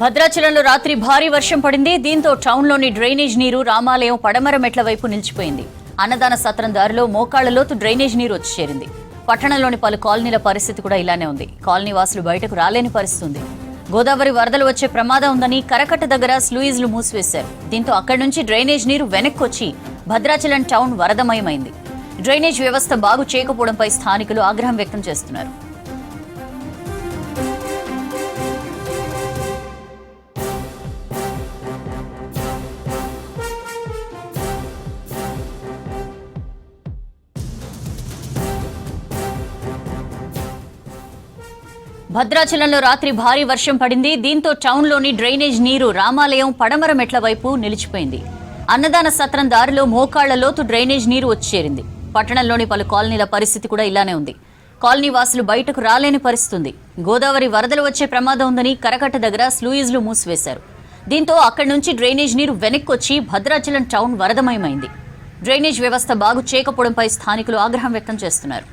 భద్రాచలంలో రాత్రి భారీ వర్షం పడింది. దీంతో టౌన్లోని డ్రైనేజ్ నీరు రామాలయం పడమర మెట్ల వైపు నిలిచిపోయింది. అన్నదాన సత్రం దారిలో మోకాళ్ళలోతు డ్రైనేజ్ నీరు వచ్చి చేరింది. పట్టణంలోని పలు కాలనీల పరిస్థితి కూడా ఇలానే ఉంది. కాలనీ వాసులు బయటకు రాలేని పరిస్థితి ఉంది. గోదావరి వరదలు వచ్చే ప్రమాదం ఉందని కరకట్ట దగ్గర స్లూయిజ్లు మూసివేశారు. దీంతో అక్కడి నుంచి డ్రైనేజ్ నీరు వెనక్కి వచ్చి భద్రాచలం టౌన్ వరదమయమైంది. డ్రైనేజ్ వ్యవస్థ బాగు చేయకపోవడంపై స్థానికులు ఆగ్రహం వ్యక్తం చేస్తున్నారు. భద్రాచలంలో రాత్రి భారీ వర్షం పడింది. దీంతో టౌన్లోని డ్రైనేజ్ నీరు రామాలయం పడమర మెట్ల వైపు నిలిచిపోయింది. అన్నదాన సత్రం దారిలో మోకాళ్ళ లోతు డ్రైనేజ్ నీరు వచ్చి చేరింది. పట్టణంలోని పలు కాలనీల పరిస్థితి కూడా ఇలానే ఉంది. కాలనీ వాసులు బయటకు రాలేని పరిస్థితుంది. గోదావరి వరదలు వచ్చే ప్రమాదం ఉందని కరకట్ట దగ్గర స్లూయిజ్లు మూసివేశారు. దీంతో అక్కడి నుంచి డ్రైనేజ్ నీరు వెనక్కి వచ్చి భద్రాచలం టౌన్ వరదమయమైంది. డ్రైనేజ్ వ్యవస్థ బాగు చేయకపోవడంపై స్థానికులు ఆగ్రహం వ్యక్తం చేస్తున్నారు.